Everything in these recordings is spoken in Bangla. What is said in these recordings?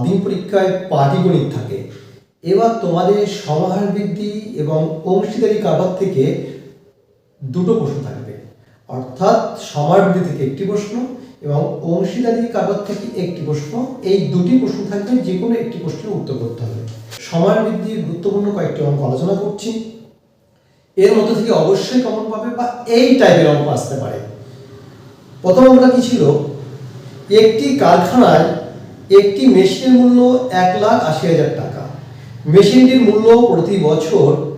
মাধ্যমিক পরীক্ষায় পাটিগণিত থাকে। এবার তোমাদের সমাহার বৃদ্ধি এবং অংশীদারি কারবার থেকে দুটো প্রশ্ন থাকবে। অর্থাৎ সমাহার বৃদ্ধি থেকে একটি প্রশ্ন এবং অংশীদারি কারবার থেকে একটি প্রশ্ন। এই দুটি প্রশ্ন থাকবে যে কোনো একটি প্রশ্নের উত্তর করতে হবে। সমাহার বৃদ্ধির গুরুত্বপূর্ণ কয়েকটি অঙ্ক আলোচনা করছি। এর মধ্যে থেকে অবশ্যই কমন পাবে বা এই টাইপের অঙ্ক আসতে পারে। প্রথম অঙ্কটা কি ছিল? একটি কারখানায় একটি মেশিনের মূল্য এক লাখ আশি হাজার টাকা। মেশিনটির মূল্য প্রতি বছর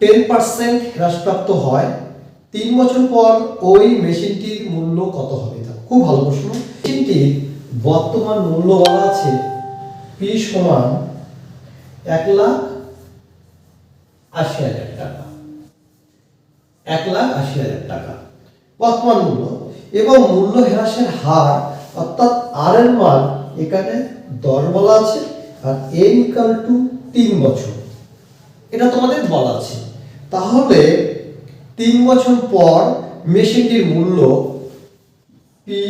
টেন পার্সেন্ট হ্রাসপ্রাপ্ত হয়। তিন বছর পর ওই মেশিনটির মূল্য কত হবে? তা খুব ভালো প্রশ্ন। মেশিনটির বর্তমান মূল্য বলা আছে পি সমান এক লাখ আশি হাজার টাকা। এক লাখ আশি হাজার টাকা। বর্তমান মূল্য। এবং মূল্য হ্রাসের হার অর্থাৎ আর এর মান এখানে দশ বলা আছে আর এন ইকাল টু তিন বছর। এটা তোমাদের বলা আছে। তাহলে তিন বছর পর মেশিনটির মূল্য পি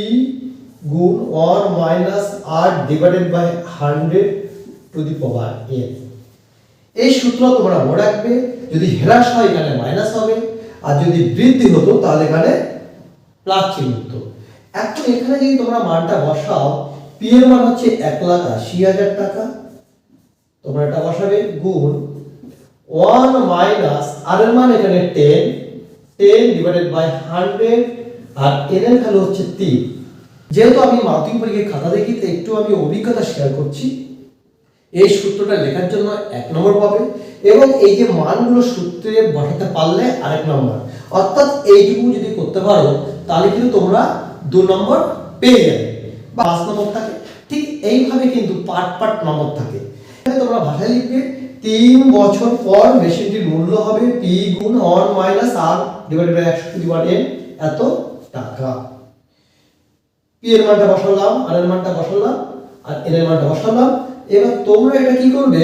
গুণ one minus R divided by hundred to the power N এই সূত্র তোমরা মনে রাখবে, যদি হ্রাস হয় এখানে মাইনাস হবে, আর যদি বৃদ্ধি হতো তাহলে এখানে প্লাস চিহ্ন হতো। এখন এখানে যদি তোমরা মানটা বসাও পি এর মান হচ্ছে এক লাখ আশি হাজার টাকা। তোমরা এটা বসাবে, গুণ ওয়ান মাইনাস আর এর মান এখানে ten ten divided by hundred R N এর ভ্যালু হচ্ছে তিন। যেহেতু আমি মাধ্যমিক পরীক্ষায় খাতা দেখি তো একটু আমি অভিজ্ঞতা শেয়ার করছি। এই সূত্রটা লেখার জন্য এক নম্বর পাবে, এবং এই যে মানগুলো সূত্রে বসাতে পারলে আরেক নম্বর। অর্থাৎ এইটুকু যদি করতে পারো, তাহলে কিন্তু তোমরা দু নম্বর পেয়ে যাবে। বা পাঁচ নম্বর থাকে। ঠিক এইভাবে কিন্তু পার্ট পার্ট নম্বর থাকে। তোমরা ভাষায় লিখবে, তিন বছর পর মেশিনটির মূল্য হবে পি গুণ one minus R divided by একশো টু এন এত টাকা। পি এর মানটা বসালাম আর এর মানটা বসালাম আর এর মানটা বসালাম এবার তোমরা এটা কি করবে?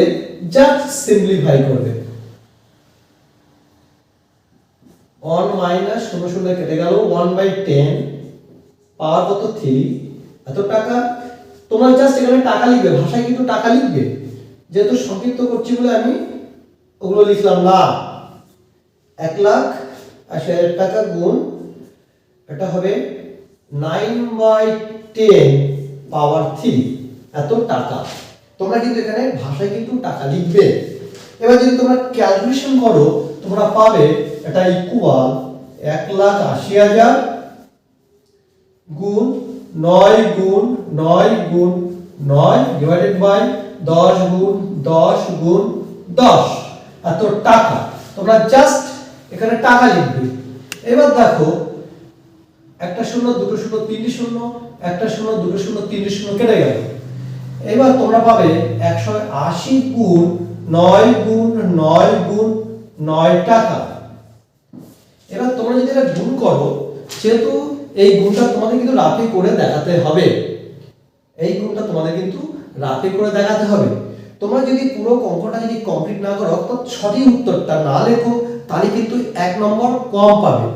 জাস্ট সিম্পলিফাই করবে। ওয়ান মাইনাস শূন্য শূন্য কেটে গেল ওয়ান বাই টেন পাওয়ার কত থ্রি? এত টাকা? তোমরা জাস্ট এখানে টাকা লিখবে, ভাষায় কিন্তু টাকা লিখবে। যেহেতু সংক্ষিপ্ত করছি বলে আমি ওগুলো লিখলাম না। এক লাখ আশি হাজার টাকা গুণ, এটা হবে nine by ten power three এত টাকা। তোমরা কিন্তু এখানে ভাষায় কিন্তু টাকা লিখবে। এবার যদি তোমরা ক্যালকুলেশন করো, তোমরা পাবে এটা ইকুয়াল এক লাখ আশি হাজার গুণ নয় গুণ নয় গুণ নয় ডিভাইডেড বাই দশ গুণ দশ গুণ দশ। এত টাকা। তোমরা জাস্ট এখানে টাকা লিখবে। এবার দেখো, একটা শূন্য, দুটো শূন্য, তিনটি শূন্য, একটা শূন্য, দুটো শূন্য, তিনটি শূন্য কেটে গেল। এবার তোমরা পাবে একশো আশি গুণ নয় গুণ নয় গুণ নয় টাকা। এবার তোমরা যদি এটা গুণ করো, যেহেতু এই গুণটা তোমাদের কিন্তু রাফে করে দেখাতে হবে। এই গুণটা তোমাদের কিন্তু রাফে করে দেখাতে হবে। তোমরা যদি পুরো অঙ্কটা যদি কমপ্লিট না করো, অর্থাৎ সঠিক উত্তরটা না লেখো, তাহলে কিন্তু এক নম্বর কম পাবে।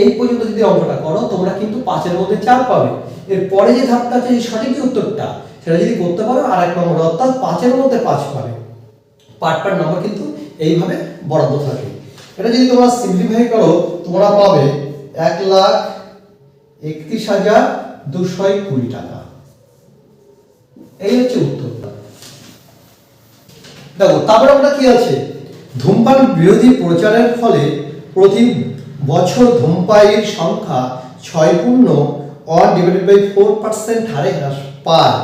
এই পর্যন্ত যদি অঙ্কটা করো, তোমরা কিন্তু পাঁচের মধ্যে চার পাবে। এর পরে যে ধাপটা আছে সঠিক উত্তরটা, সেটা যদি করতে পারো, আর এক নম্বর, অর্থাৎ পাঁচের মধ্যে পাঁচ পাবে। পার্ট পার্ট নম্বর কিন্তু এইভাবে বরাদ্দ থাকে। এটা যদি তোমরা সিম্পলিফাই করো, তোমরা পাবে এক লাখ একত্রিশ হাজার দুশো কুড়ি টাকা। এই হচ্ছে উত্তর দেখো, তারপরে আমরা কি আছে? ধূমপান বিরোধী প্রচারের ফলে প্রতি বছর ধূমপায়ীর সংখ্যা ছয় পূর্ণ one divided by four percent হারে হ্রাস পায়।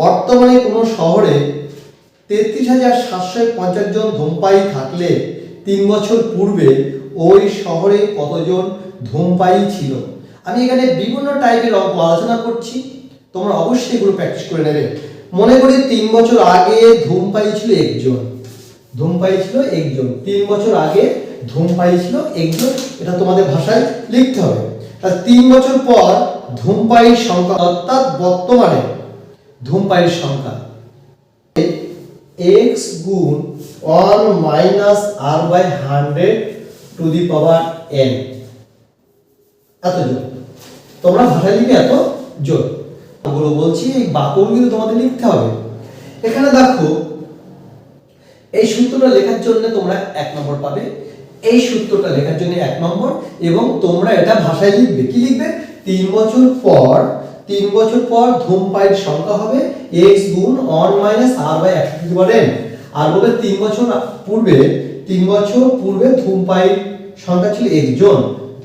বর্তমানে কোনো শহরে তেত্রিশ হাজার সাতশো পঞ্চাশ জন ধূমপায়ী থাকলে তিন বছর পূর্বে ওই শহরে কতজন ধূমপায়ী ছিল? আমি এখানে বিভিন্ন টাইপের অঙ্ক আলোচনা করছি। তোমরা অবশ্যই এগুলো প্র্যাকটিস করে নেবে। মনে করি তিন বছর আগে ধূমপায়ী ছিল একজন। ধূমপায়ী ছিল একজন। তিন বছর আগে ধূমপায়ী ছিল একজন। এটা তোমাদের ভাষায় লিখতে হবে। তাহলে তিন বছর পর ধূমপায়ীর সংখ্যা অর্থাৎ বর্তমানে ধূমপায়ীর সংখ্যা এক্স গুণ one minus R by hundred to the power N এত জোর তোমরা ভাষায় লিখবে এত জোর। ওগুলো বলছি, এই বাক্যগুলো কিন্তু তোমাদের লিখতে হবে। এখানে দেখো, এই সূত্রটা লেখার জন্য তোমরা এক নম্বর পাবে। এই সূত্রটা লেখার জন্য এক নম্বর এবং তোমরা এটা ভাষায় লিখবে। কি লিখবে? তিন বছর পর, তিন বছর পর ধূমপাইয়ের সংখ্যা হবে এক্স গুণ অন মাইনাস আর বাই একশো টু পাওয়ার n আর বলে তিন বছর পূর্বে, তিন বছর পূর্বে ধূমপাইয়ের সংখ্যা ছিল একজন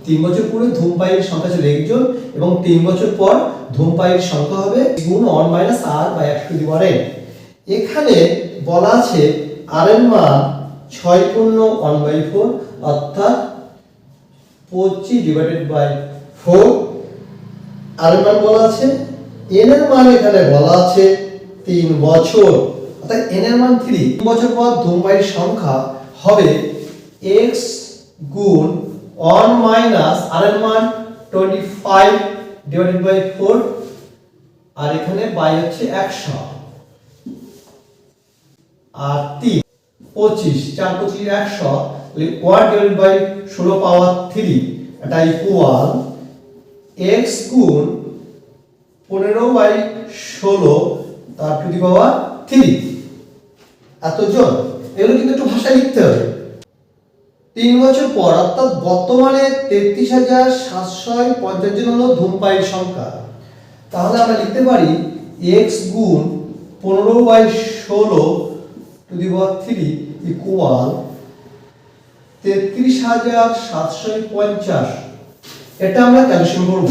তিন বছর পূর্বে ধূমপাইয়ের সংখ্যা ছিল একজন এবং তিন বছর পর ধূমপাইয়ের সংখ্যা হবে গুণ one minus R to power n এখানে বলা আছে আর এর মান ছয় পূর্ণ ওয়ান বাই ফোর অর্থাৎ পঁচিশ ডিভাইডেড বাই ফোর আর এর মান বলা আছে এন এর মান এখানে বলা আছে তিন বছর, অর্থাৎ এন এর মান থ্রি তিন বছর পর ধূমপাইয়ের সংখ্যা হবে এক্স গুণ ওয়ান মাইনাস আর এর মান twenty five divided by four, আর এখানে বাই হচ্ছে একশো। আর তিন, পঁচিশ, চার পঁচিশ একশো ওয়ান ডিভাইড বাই ষোলো পাওয়ার থ্রি, এটা ইকুয়াল এক্স গুণ পনেরো বাই ষোলো, তার টু দি পাওয়ার থ্রি। এতজন, এগুলো কিন্তু একটু ভাষায় লিখতে হবে। তিন বছর পর, অর্থাৎ বর্তমানে তেত্রিশ হাজার সাতশো পঞ্চাশ জন হলো ধূমপায়ের সংখ্যা। তাহলে আমরা লিখতে পারি এক্স গুণ পনেরো বাই ষোলো to the power three equal তেত্রিশ হাজার সাতশো পঞ্চাশ। এটা আমরা ক্যালকুলেশন করব।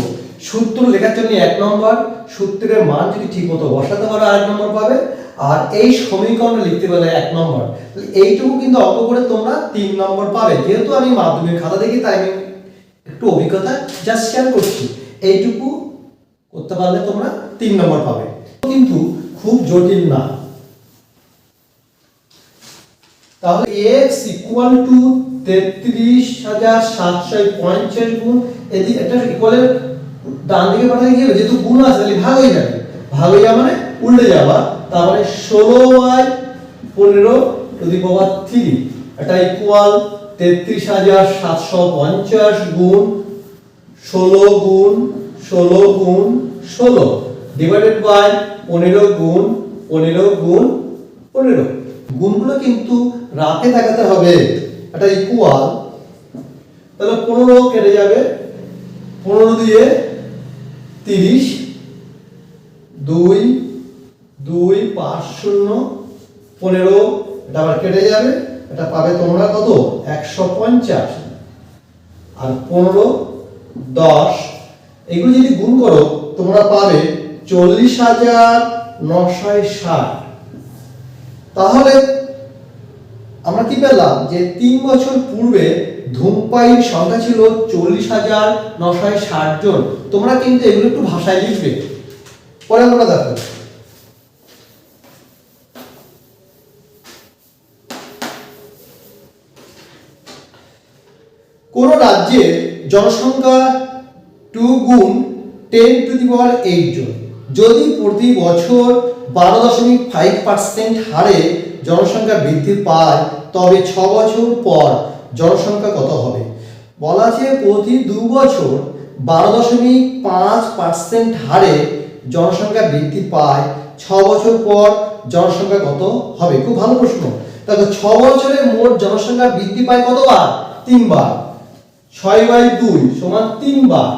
সূত্র লেখার জন্য এক নম্বর, সূত্রের মান যদি ঠিক মতো বসাতে পারো আরেক নম্বর পাবে, আর এই সমীকরণ লিখতে পারলে এক নম্বর। এইটুকু কিন্তু অঙ্ক করে তোমরা তিন নম্বর পাবে। যেহেতু আমি মাধ্যমিক খাতা দেখি, তাই আমি একটু অভিজ্ঞতা জাস্ট শেয়ার করছি। এইটুকু করতে পারলে তোমরা তিন নম্বর পাবে। কিন্তু খুব জটিল না। তাহলে x ইকুয়াল টু তেত্রিশ হাজার সাতশো পঞ্চাশ গুণ এদিকে এটা ইকুয়ালের ডান দিকে পাঠাতে গিয়ে যেহেতু গুণ আছে, তাহলে ভাগ হয়ে যাবে। ভাগ হয়ে যাওয়া মানে উল্টে যাওয়া। তার মানে ষোলো বাই পনেরো টু দি পাওয়ার থ্রি এটা ইকুয়াল তেত্রিশ হাজার সাতশো পঞ্চাশ গুণ ষোলো গুণ ষোলো গুণ ষোলো ডিভাইডেড বাই পনেরো গুণ পনেরো গুণ পনেরো। গুণগুলো কিন্তু রাতে দেখাতে হবে। এটা ইকুয়াল তাহলে পনেরো কেটে যাবে। পনেরো দিয়ে তিরিশ, দুই দুই, পাঁচ, শূন্য, পনেরো এটা আবার কেটে যাবে, এটা পাবে তোমরা কত? একশো পঞ্চাশ। আর পনেরো, দশ, এগুলো যদি গুণ করো, তোমরা পাবে চল্লিশ হাজার নশো ষাট। তাহলে আমরা কি পেলাম? যে তিন বছর পূর্বে ধূমপাইয়ের সংখ্যা ছিল চল্লিশ হাজার নশয় ষাট জন। তোমরা কিন্তু এগুলো একটু ভাষায় লিখবে। পরে আমরা দেখো। কোন রাজ্যের জনসংখ্যা টু গুণ ten to the power eight জন। যদি প্রতি বছর বারো দশমিক ফাইভ পার্সেন্ট হারে জনসংখ্যা বৃদ্ধি পায়, তবে ছ বছর পর জনসংখ্যা কত হবে? বলা আছে প্রতি দু বছর বারো দশমিক পাঁচ পার্সেন্ট হারে জনসংখ্যা বৃদ্ধি পায়। ছ বছর পর জনসংখ্যা কত হবে? খুব ভালো প্রশ্ন। তাহলে ছ বছরে মোট জনসংখ্যা বৃদ্ধি পায় কতবার? তিনবার। ছয় বাই দুই সমান তিনবার।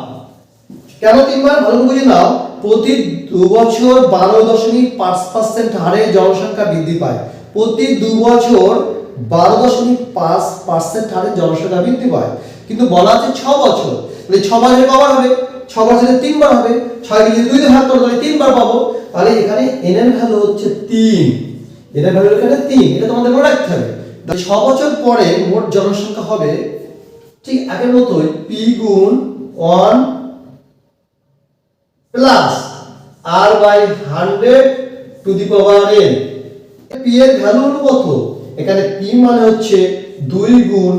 কেন তিনবার? ভালো বুঝে নাও। প্রতি দু বছর বারো দশমিক পাঁচ পার্সেন্ট হারে জনসংখ্যা বৃদ্ধি পায়। প্রতি দু বছর বারো দশমিক পাঁচ পার্সেন্ট হারে জনসংখ্যা বৃদ্ধি পায়। কিন্তু বলা আছে ছ বছর। তাহলে ছ বছরে কবার হবে, ছ বছরে তিনবার হবে, ছয় যদি দুই ভাগ করো, তাহলে তিনবার পাবো। তাহলে এখানে এন এর ভ্যালু হচ্ছে তিন। এন এর ভ্যালু এখানে তিন। এটা তোমাদের মনে রাখতে হবে। ছ বছর পরে মোট জনসংখ্যা হবে ঠিক আগের মতোই পি গুণ one plus R by hundred to the power N P এর ভ্যালু হলো কত? এখানে পি মানে হচ্ছে দুই গুণ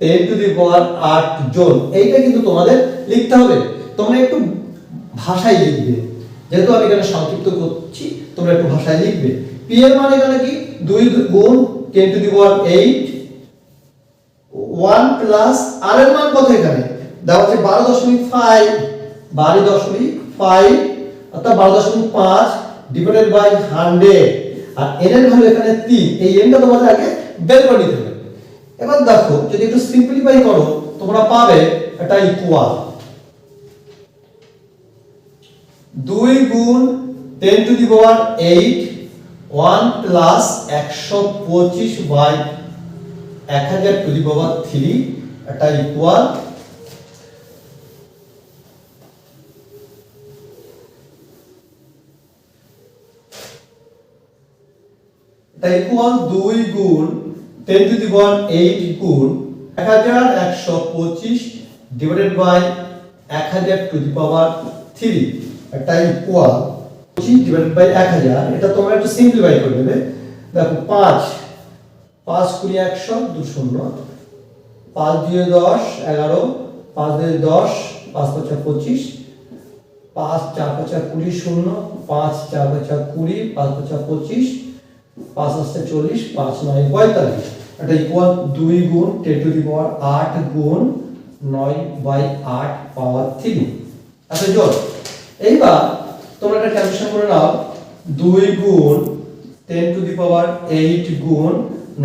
টেন টু দি পাওয়ার আট জন। এইটা কিন্তু তোমাদের লিখতে হবে। তোমরা একটু ভাষায় লিখবে। যেহেতু আমি এখানে সংক্ষিপ্ত করছি, তোমরা একটু ভাষায় লিখবে। পি এর মানে এখানে কি? দুই গুণ ten to the power eight, one plus R এর মান কত এখানে? দেওয়া আছে বারো দশমিক ফাইভ, বারো দশমিক ফাইভ, অর্থাৎ বারো দশমিক পাঁচ ডিভাইডেড বাই হান্ড্রেড আর n এর ভ্যালু এখানে 3 এই n টা তোমাদের আগে বের করে নিতে হবে। এবার দেখো, যদি একটু সিম্পলিফাই করো, তোমরা পাবে এটা ইকুয়াল দুই গুণ ten to the power eight one plus একশো পঁচিশ বাই এক হাজার টু দি পাওয়ার থ্রি এটা ইকুয়াল এটা ইকুয়াল দুই গুণ ten to the power eight গুণ এক হাজার একশো পঁচিশ ডিভাইডেড বাই এক হাজার টু দি পাওয়ার থ্রি এটা ইকুয়াল পঁচিশ ডিভাইডেড বাই এক হাজার, এটা তোমরা একটু সিম্পলিফাই করে দেবে। দেখো, পাঁচ পাঁচ কুড়ি একশো দু শূন্য, পাঁচ দিয়ে দশ এগারো, পাঁচ দিয়ে দশ, পাঁচ পাঁচা পঁচিশ, পাঁচ চার পাঁচা কুড়ি শূন্য, পাঁচ চার পাঁচা কুড়ি, পাঁচ পাঁচা পঁচিশ পাঁচ আসতে চল্লিশ, পাঁচ নয় পঁয়তাল্লিশ। এটা ইকুয়াল দুই গুণ, টেন টু দি পাওয়ার আট গুণ নয় বাই আট পাওয়ার থ্রি আচ্ছা জোর। এইবার তোমরা একটা ক্যালকুলেশন করে নাও। দুই গুণ, ten to the power eight গুণ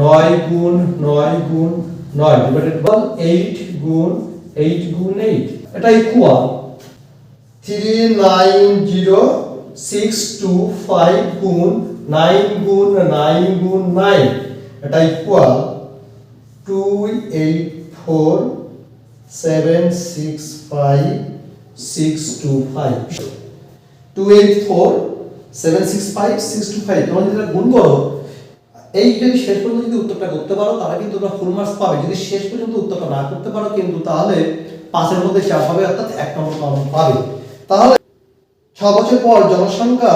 নয় গুণ নয় গুণ নয়। ডিভাইডেড বাই এইট গুণ এইট গুণ এইট এটা equal three nine zero six two five গুণ নাইন গুণ নাইন গুণ নাইন এটা equal two eight four seven six five six two five two eight four seven six five six two five তোমরা যদি গুণ করো, এই যদি শেষ পর্যন্ত যদি উত্তরটা করতে পারো, তাহলে কিন্তু তোমরা ফুল মার্কস পাবে। যদি শেষ পর্যন্ত উত্তরটা না করতে পারো, কিন্তু তাহলে পাঁচের মধ্যে চার হবে, অর্থাৎ এক নম্বর পাবে। তাহলে ছ বছর পর জনসংখ্যা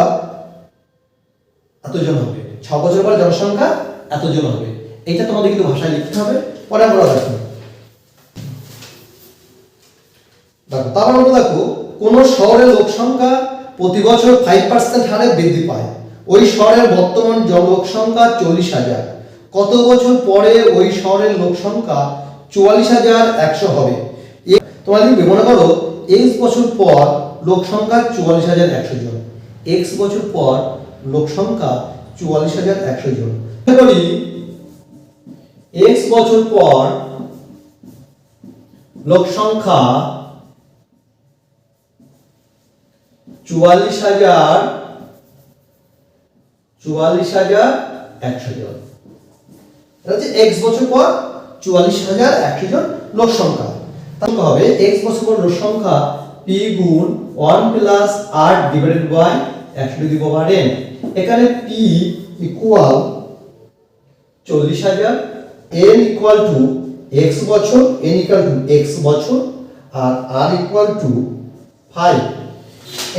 এতজন হবে। ছ বছর পর জনসংখ্যা এতজন হবে। এটা তোমাদের কিন্তু ভাষায় লিখতে হবে। পরে আমরা দেখো তারপর আমরা দেখো, কোন শহরের লোক সংখ্যা প্রতি বছর ফাইভ পার্সেন্ট হারে বৃদ্ধি পায়। ওই শহরের বর্তমান সংখ্যা চল্লিশ হাজার। কত বছর পরে ওই শহরের লোক সংখ্যা চুয়াল্লিশ হাজার একশো হবে? তোমরা লিখবে মনে করো এক্স বছর পর লোক সংখ্যা চুয়াল্লিশ হাজার একশো জন। এক্স বছর পর লোক সংখ্যা চুয়াল্লিশ হাজার একশো জন। করি এক্স বছর পর লোক সংখ্যা চুয়াল্লিশ হাজার চুয়াল্লিশ হাজার একশো জন। হচ্ছে এক্স বছর পর চুয়াল্লিশ হাজার একশো জন লোক সংখ্যা তাহলে হবে এক্স বছর পর লোক সংখ্যা পি গুণ one plus R divided by একশো টু দি পাওয়ার এন এখানে পি ইকুয়াল চল্লিশ হাজার এন ইকুয়াল টু এক্স বছর এন ইকুয়াল টু এক্স বছর, আর আর ইকুয়াল টু ফাইভ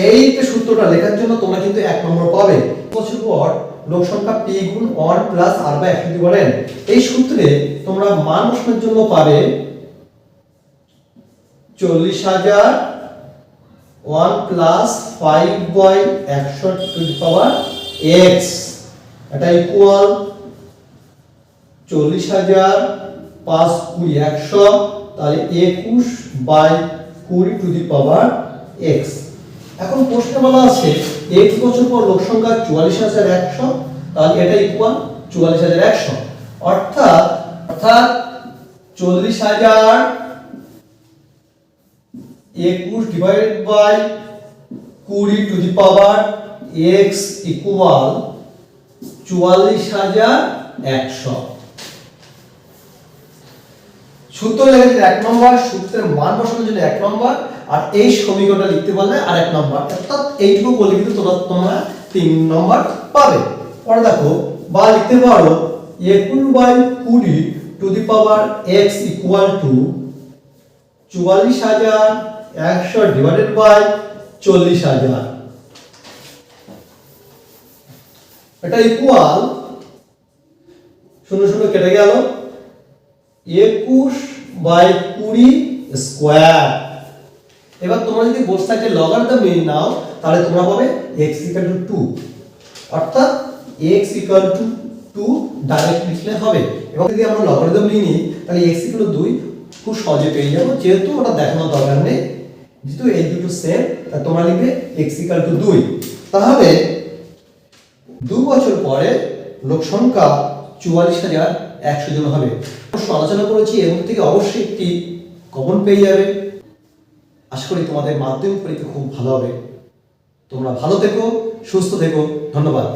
এই যে সূত্রটা লেখার জন্য তোমরা কিন্তু এক নম্বর পাবে। বছর পর লোক সংখ্যা পি গুণ ওয়ান প্লাস আর বাই একশো দি বলেন, এই সূত্রে তোমরা মান জন্য পাবে চল্লিশ হাজার ওয়ান প্লাস ফাইভ বাই একশো টু দি পাওয়ার এক্স। এটা ইকুয়াল চল্লিশ হাজার পাঁচ কুড়ি একশো, তাহলে একুশ বাই কুড়ি টু দি পাওয়ার এক্স। এখন প্রশ্নে বলা আছে এক্স বছর পর লোক সংখ্যা চুয়াল্লিশ হাজার একশো, তাহলে এটা ইকুয়াল চুয়াল্লিশ হাজার একশো। অর্থাৎ অর্থাৎ চল্লিশ হাজার একুশ ডিভাইডেড বাই কুড়ি to the power X equal চুয়াল্লিশ হাজার একশো। সূত্র লেখার এক নম্বর, সূত্রের মান বসানোর জন্য এক নম্বর, আর এই সমীকরণটা লিখতে পারলে আর এক নম্বর। অর্থাৎ এইটুকু করলে কিন্তু তোমরা তোমরা তিন নম্বর পাবে। পরে দেখো, বা লিখতে পারো, একুশ বাই কুড়ি to the power X equal to চুয়াল্লিশ হাজার একশো ডিভাইডেড বাই চল্লিশ হাজার। এটা ইকুয়াল শূন্য শূন্য কেটে গেল, একুশ বাই কুড়ি স্কোয়ার এবার তোমরা যদি বোথ সাইডে লগারিদম নিয়ে নাও, তাহলে তোমরা পাবে x ইকুয়াল টু টু অর্থাৎ x equal to two direct লিখলে হবে। এবং যদি আমরা লগারিদম নিয়ে নিই, তাহলে ইকুয়াল টু দুই খুব সহজে পেয়ে যাব, যেহেতু ওটা দেখানোর দরকার নেই। যেহেতু এই দুটো সেম তোমরা লিখবে x ইকুয়াল টু দুই। তাহলে দু বছর পরে লোক সংখ্যা চুয়াল্লিশ হাজার একশো জন হবে। অবশ্য আলোচনা করেছি, এর থেকে অবশ্যই একটি কমন পেয়ে যাবে। আশা করি তোমাদের মাধ্যমিক পরীক্ষা খুব ভালো হবে। তোমরা ভালো থেকো, সুস্থ থেকো। ধন্যবাদ।